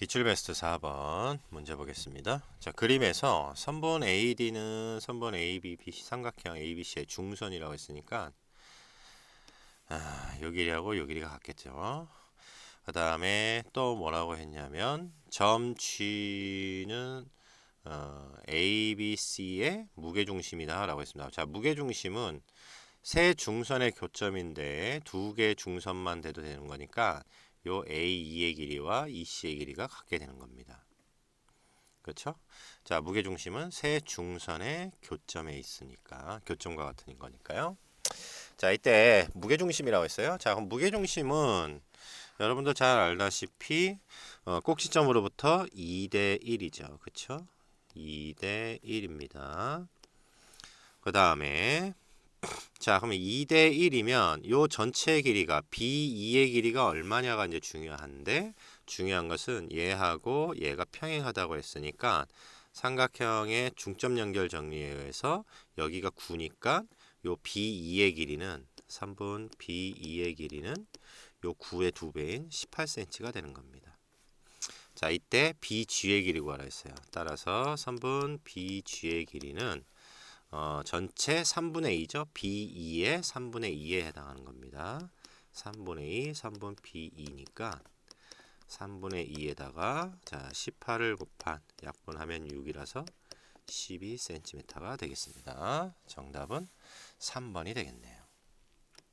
기출 베스트 4번 문제 보겠습니다. 자, 그림에서 선분 AD는 선분 AB, BC 삼각형 ABC의 중선이라고 했으니까 아, 요 길이하고 요 길이가 같겠죠. 그 다음에 또 뭐라고 했냐면 점 G는 어, ABC의 무게중심이다 라고 했습니다. 자, 무게중심은 세 중선의 교점인데 두 개 중선만 돼도 되는 거니까 요 A2의 길이와 EC의 길이가 같게 되는 겁니다. 그렇죠? 자, 무게 중심은 세 중선의 교점에 있으니까 교점과 같은 거니까요. 자, 이때 무게 중심이라고 했어요. 자, 그럼 무게 중심은 여러분도 잘 알다시피 어, 꼭지점으로부터 2대 1이죠. 그렇죠? 2대 1입니다. 그 다음에 자, 그러면 2대 1이면 요 전체 길이가 B2의 길이가 얼마냐가 이제 중요한데 중요한 것은 얘하고 얘가 평행하다고 했으니까 삼각형의 중점 연결 정리에 의해서 여기가 9니까 요 B2의 길이는 3분 B2의 길이는 요 9의 2배인 18cm가 되는 겁니다. 자, 이때 BG의 길이 구하라 했어요. 따라서 3분 BG의 길이는 어, 전체 3분의 2죠. B2의 3분의 2에 해당하는 겁니다. 3분의 2, 3분 B2니까 3분의 2에다가 자 18을 곱한 약분하면 6이라서 12cm가 되겠습니다. 정답은 3번이 되겠네요.